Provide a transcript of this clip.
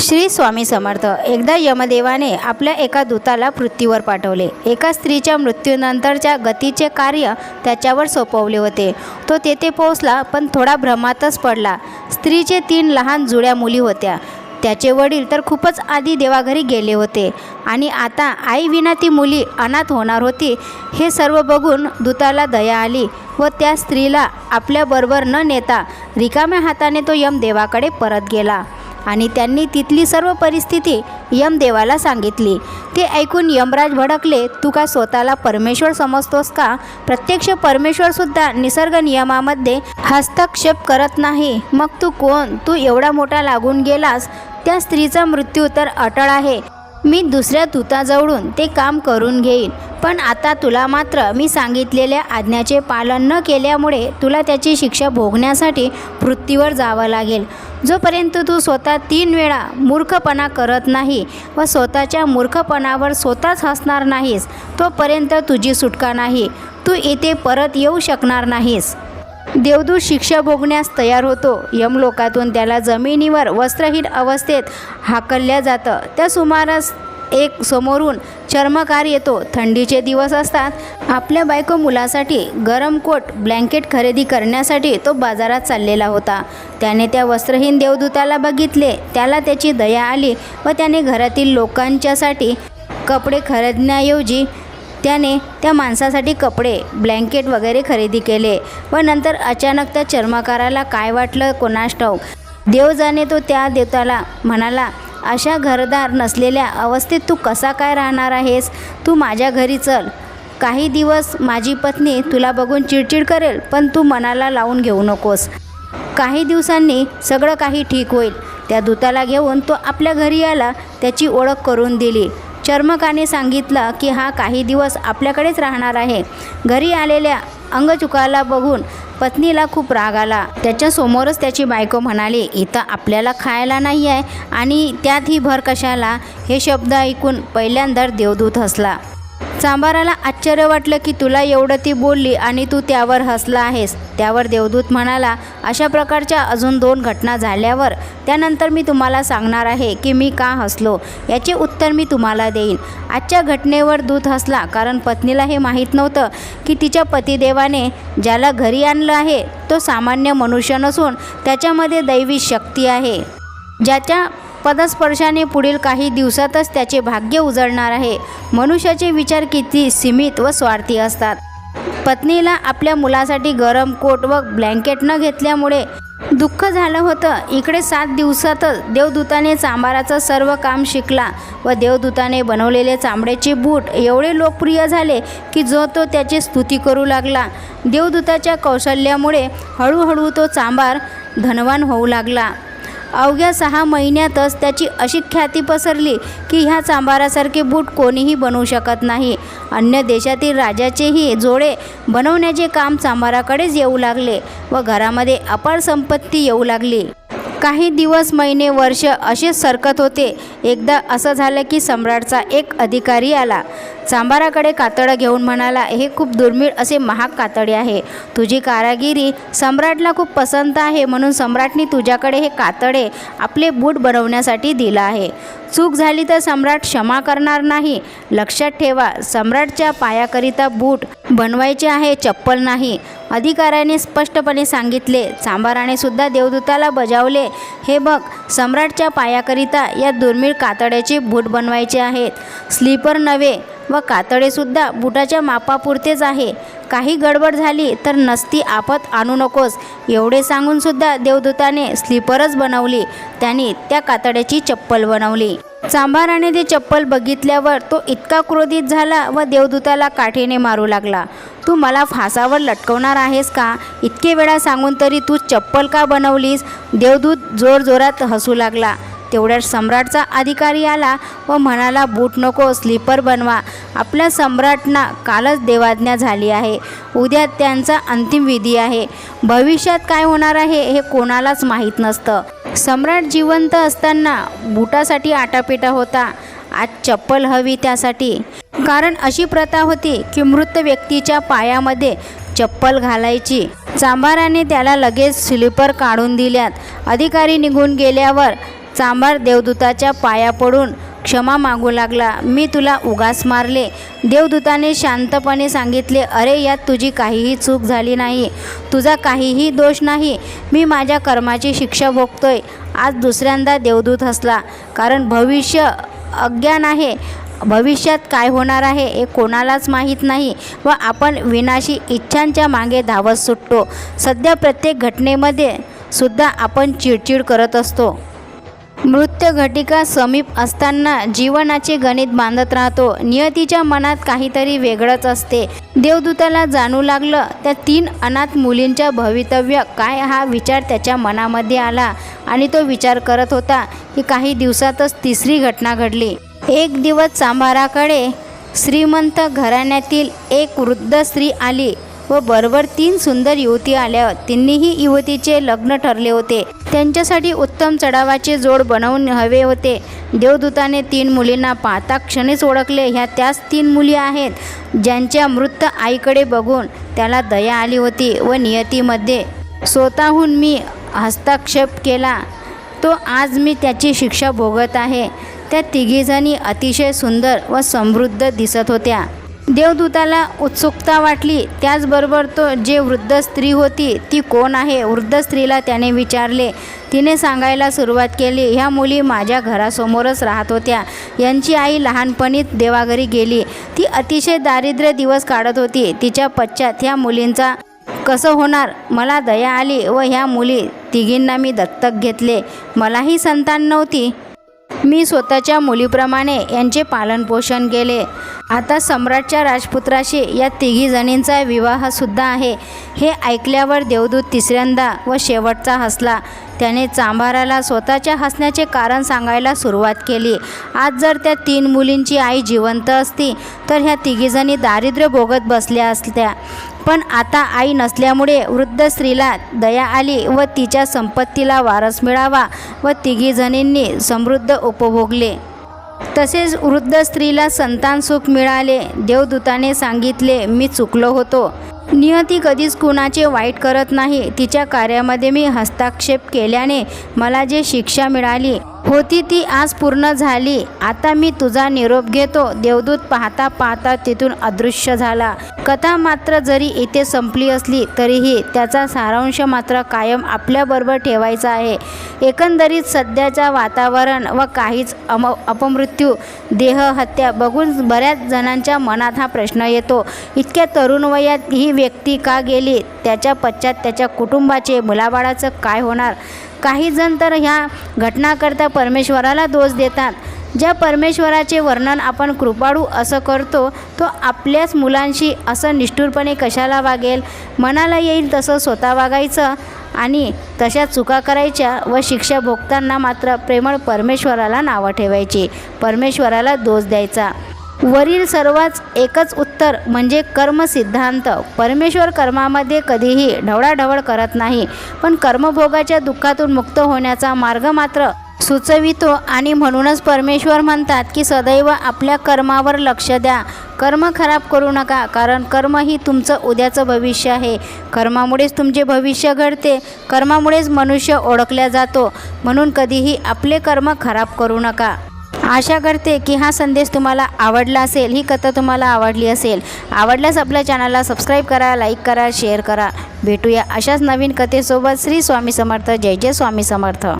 श्री स्वामी समर्थ एकदा यमदेवाने आपल्या एका दूताला पृथ्वीवर पाठवले. एका स्त्रीच्या मृत्यूनंतरच्या गतीचे कार्य त्याच्यावर सोपवले होते. तो तेथे पोहोचला पण थोडा भ्रमातच पडला. स्त्रीचे तीन लहान जुळ्या मुली होत्या. त्याचे वडील तर खूपच आधी देवाघरी गेले होते. आणि आता आईविना ती मुली अनाथ होणार होती हे सर्व बघून दूताला दया आली व त्या स्त्रीला आपल्याबरोबर न नेता रिकाम्या हाताने तो यमदेवाकडे परत गेला. आणि त्यांनी तिथली सर्व परिस्थिती यमदेवाला सांगितली. ते ऐकून यमराज भडकले तू का स्वतःला परमेश्वर समजतोस का? प्रत्यक्ष परमेश्वरसुद्धा निसर्ग नियमामध्ये हस्तक्षेप करत नाही. मग तू कोण? तू एवढा मोठा लागून गेलास. त्या स्त्रीचा मृत्यू तर अटळ आहे. मी दुसऱ्या दूताजवळून ते काम करून घेईन. पण आता तुला मात्र मी सांगितलेल्या आज्ञाचे पालन न केल्यामुळे तुला त्याची शिक्षा भोगण्यासाठी पृथ्वीवर जावं लागेल. जोपर्यंत तू स्वतः तीन वेळा मूर्खपणा करत नाही व स्वतःच्या मूर्खपणावर स्वतःच हसणार नाहीस तोपर्यंत तुझी सुटका नाही. तू इथे परत येऊ शकणार नाहीस. देवदूत शिक्षा भोगण्यास तयार होतो. यमलोकातून त्याला जमिनीवर वस्त्रहीन अवस्थेत हाकलल्या जातं. त्या सुमारास एक समोरून चर्मकार येतो. थंडीचे दिवस असतात. आपल्या बायको मुलासाठी गरम कोट ब्लँकेट खरेदी करण्यासाठी तो बाजारात चाललेला होता. त्याने त्या वस्त्रहीन देवदूताला बघितले. त्याला त्याची दया आली व त्याने घरातील लोकांच्यासाठी कपडे खरेदण्याऐवजी त्याने त्या माणसासाठी कपडे ब्लँकेट वगैरे खरेदी केले व नंतर अचानक त्या चर्मकाराला काय वाटलं कोणास ठाऊक देव जाणे तो त्या देवताला म्हणाला अशा घरदार नसलेल्या अवस्थेत तू कसा काय राहणार आहेस? तू माझ्या घरी चल. काही दिवस माझी पत्नी तुला बघून चिडचिड करेल पण तू मनाला लावून घेऊ नकोस. काही दिवसांनी सगळं काही ठीक होईल त्या दूताला घेऊन तो आपल्या घरी आला त्याची ओळख करून दिली. चर्मकाने सांगितलं की हा काही दिवस आपल्याकडेच राहणार आहे. घरी आलेल्या अंगचुकाला बघून पत्नीला खूप राग आला. त्याच्यासमोरच त्याची बायको म्हणाली इथं आपल्याला खायला नाही आहे आणि त्यातही भर कशाला? हे शब्द ऐकून पहिल्यांदा देवदूत हसला. सांबाराला आश्चर्य वाटलं की तुला एवढं ती बोलली आणि तू त्यावर हसला आहेस. त्यावर देवदूत म्हणाला अशा प्रकारच्या अजून दोन घटना झाल्यावर त्यानंतर मी तुम्हाला सांगणार आहे की मी का हसलो. याचे उत्तर मी तुम्हाला देईन. आजच्या घटनेवर दूत हसला कारण पत्नीला हे माहीत नव्हतं की तिच्या पतिदेवाने ज्याला घरी आणलं आहे तो सामान्य मनुष्य नसून त्याच्यामध्ये दैवी शक्ती आहे. ज्याच्या पदस्पर्शाने पुढील काही दिवसातच त्याचे भाग्य उजळणार आहे. मनुष्याचे विचार किती सीमित व स्वार्थी असतात. पत्नीला आपल्या मुलासाठी गरम कोट व ब्लँकेट न घेतल्यामुळे दुःख झालं होतं. इकडे सात दिवसातच देवदूताने चांबाराचं सर्व काम शिकला व देवदूताने बनवलेले चांबड्याचे बूट एवढे लोकप्रिय झाले की जो तो त्याची स्तुती करू लागला. देवदूताच्या कौशल्यामुळे हळूहळू तो चांबार धनवान होऊ लागला. अवघ्या सहा महिन्यातच त्याची अशी ख्याती पसरली की ह्या चांबारासारखे बूट कोणीही बनवू शकत नाही. अन्य देशातील राजाचेही जोडे बनवण्याचे काम चांबाराकडेच येऊ लागले व घरामध्ये अपार संपत्ती येऊ लागली. काही दिवस महिने वर्ष असेच सरकत होते. एकदा असं झालं की सम्राटचा एक अधिकारी आला. सांबाराकडे कातडं घेऊन म्हणाला हे खूप दुर्मिळ असे महाग कातडे आहे. तुझी कारागिरी सम्राटला खूप पसंत आहे म्हणून सम्राटने तुझ्याकडे हे कातडे आपले बूट बनवण्यासाठी दिलं आहे. चूक झाली तर सम्राट क्षमा करणार नाही. लक्षात ठेवा सम्राटच्या पायाकरिता बूट बनवायचे आहे चप्पल नाही. अधिकाऱ्याने स्पष्टपणे सांगितले. चांबाराने सुद्धा देवदूताला बजावले. हे बघ सम्राटच्या पायाकरिता या दुर्मिळ कातड्याचे बूट बनवायचे आहेत. स्लीपर नव्हे व कातडेसुद्धा बुटाच्या मापापुरतेच आहे. काही गडबड झाली तर नसती आपत आणू नकोस. एवढे सांगूनसुद्धा देवदूताने स्लीपरच बनवली. त्याने त्या कातड्याची चप्पल बनवली. चांभाराने ते चप्पल बघितल्यावर तो इतका क्रोधित झाला व देवदूताला काठीने मारू लागला. तू मला फासावर लटकवणार आहेस का? इतके वेळा सांगून तरी तू चप्पल का बनवलीस? देवदूत जोरजोरात हसू लागला. तेवढ्यात सम्राटचा अधिकारी आला व म्हणाला बूट नको स्लीपर बनवा. आपल्या सम्राटना कालच देवाज्ञा झाली आहे. उद्या त्यांचा अंतिम विधी आहे. भविष्यात काय होणार आहे हे कोणालाच माहीत नसतं. सम्राट जिवंत असताना बुटासाठी आटापिटा होता. आज चप्पल हवी त्यासाठी. कारण अशी प्रथा होती की मृत व्यक्तीच्या पायामध्ये चप्पल घालायची. चांभाराने त्याला लगेच स्लीपर काढून दिल्यात. अधिकारी निघून गेल्यावर चांभार देवदूताच्या पाया पडून क्षमा मागू लागला. मी तुला उगास मारले. देवदूताने शांतपणे सांगितले अरे यात तुझी काहीही चूक झाली नाही. तुझा काहीही दोष नाही. मी माझ्या कर्माची शिक्षा भोगतोय. आज दुसऱ्यांदा देवदूत हसला. कारण भविष्य अज्ञान आहे. भविष्यात काय होणार आहे हे कोणालाच माहीत नाही व आपण विनाशी इच्छांच्या मागे धावत सुटतो. सध्या प्रत्येक घटनेमध्ये सुद्धा आपण चिडचिड करत असतो. मृत्यघटिका समीप असताना जीवनाचे गणित बांधत राहतो. नियतीच्या मनात काहीतरी वेगळंच असते. देवदूताला जाणू लागलं त्या तीन अनाथ मुलींच्या भवितव्य काय हा विचार त्याच्या मनामध्ये आला आणि तो विचार करत होता की काही दिवसातच तिसरी घटना घडली. एक दिवस सांभाराकडे श्रीमंत घराण्यातील एक वृद्ध स्त्री आली. व बरोबर तीन सुंदर युवती आल्या. तिन्हीही युवतीचे लग्न ठरले होते. त्यांच्यासाठी उत्तम चढावाचे जोड बनवून हवे होते. देवदूताने तीन मुलींना पाहता क्षणीच ओळखले. ह्या त्याच तीन मुली आहेत ज्यांच्या मृत आईकडे बघून त्याला दया आली होती व नियतीमध्ये स्वतःहून मी हस्तक्षेप केला. तो आज मी त्याची शिक्षा भोगत आहे. त्या तिघीजणी अतिशय सुंदर व समृद्ध दिसत होत्या. देवदूताला उत्सुकता वाटली. त्याचबरोबर तो जे वृद्ध स्त्री होती ती कोण आहे? वृद्ध स्त्रीला त्याने विचारले. तिने सांगायला सुरुवात केली ह्या मुली माझ्या घरासमोरच राहत होत्या. यांची आई लहानपणीच देवाघरी गेली. ती अतिशय दारिद्र्य दिवस काढत होती. तिच्या पश्चात ह्या मुलींचा कसं होणार? मला दया आली व ह्या मुली तिघींना मी दत्तक घेतले. मलाही संतान नव्हती. मी स्वतःच्या मुलीप्रमाणे यांचे पालनपोषण केले. आता सम्राटच्या राजपुत्राशी या तिघी जणींचा विवाहसुद्धा आहे. हे ऐकल्यावर देवदूत तिसऱ्यांदा व शेवटचा हसला. त्याने चांभाराला स्वतःच्या हसण्याचे कारण सांगायला सुरुवात केली. आज जर त्या तीन मुलींची आई जिवंत असती तर ह्या तिघीजणी दारिद्र्य भोगत बसल्या असत्या. पण आता आई नसल्यामुळे वृद्ध स्त्रीला दया आली व तिच्या संपत्तीला वारस मिळावा व तिघीजणींनी समृद्ध उपभोगले. तसेच वृद्ध स्त्रीला संतान सुख मिळाले देवदूताने सांगितले मी चुकलो होतो. नियती कधीच कुणाचे वाईट करत नाही. तिच्या कार्यामध्ये मी हस्तक्षेप केल्याने मला जे शिक्षा मिळाली होती ती आज पूर्ण झाली. आता मी तुझा निरोप घेतो. देवदूत पाहता पाहता तिथून अदृश्य झाला. कथा मात्र जरी इथे संपली असली तरीही त्याचा सारांश मात्र कायम आपल्याबरोबर ठेवायचा आहे. एकंदरीत सध्याच्या वातावरण व काहीच अम अपमृत्यू देहहत्या बघून बऱ्याच जणांच्या मनात हा प्रश्न येतो. इतक्या तरुण वयात ही व्यक्ती का गेली? त्याच्या पश्चात त्याच्या कुटुंबाचे मुलाबाळाचं काय होणार? काही जण तर ह्या घटनाकरता परमेश्वराला दोष देतात. ज्या परमेश्वराचे वर्णन आपण कृपाळू असं करतो तो आपल्याच मुलांशी असं निष्ठुरपणे कशाला वागेल? मनाला येईल तसं स्वतः वागायचं आणि तशा चुका करायच्या व शिक्षा भोगताना मात्र प्रेमळ परमेश्वराला नावं ठेवायची. परमेश्वराला दोष द्यायचा. वरील सर्वच एकच उत्तर म्हणजे कर्म सिद्धांत परमेश्वर कर्मामध्ये कधीही ढवळाढवळ करत नाही पण कर्मभोगाच्या दुःखातून मुक्त होण्याचा मार्ग मात्र सुचवितो आणि म्हणूनच परमेश्वर म्हणतात की सदैव आपल्या कर्मावर लक्ष द्या. कर्म खराब करू नका कारण कर्म ही तुमचं उद्याचं भविष्य आहे. कर्मामुळेच तुमचे भविष्य घडते कर्मामुळेच मनुष्य ओळखल्या जातो. म्हणून कधीही आपले कर्म खराब करू नका. आशा करते की हा संदेश तुम्हाला आवडला असेल ही कथा तुम्हाला आवडली असेल. आवडल्यास आपल्या चॅनलला सबस्क्राईब करा लाईक करा शेअर करा. भेटूया अशाच नवीन कथेसोबत. श्री स्वामी समर्थ. जय जय स्वामी समर्थ.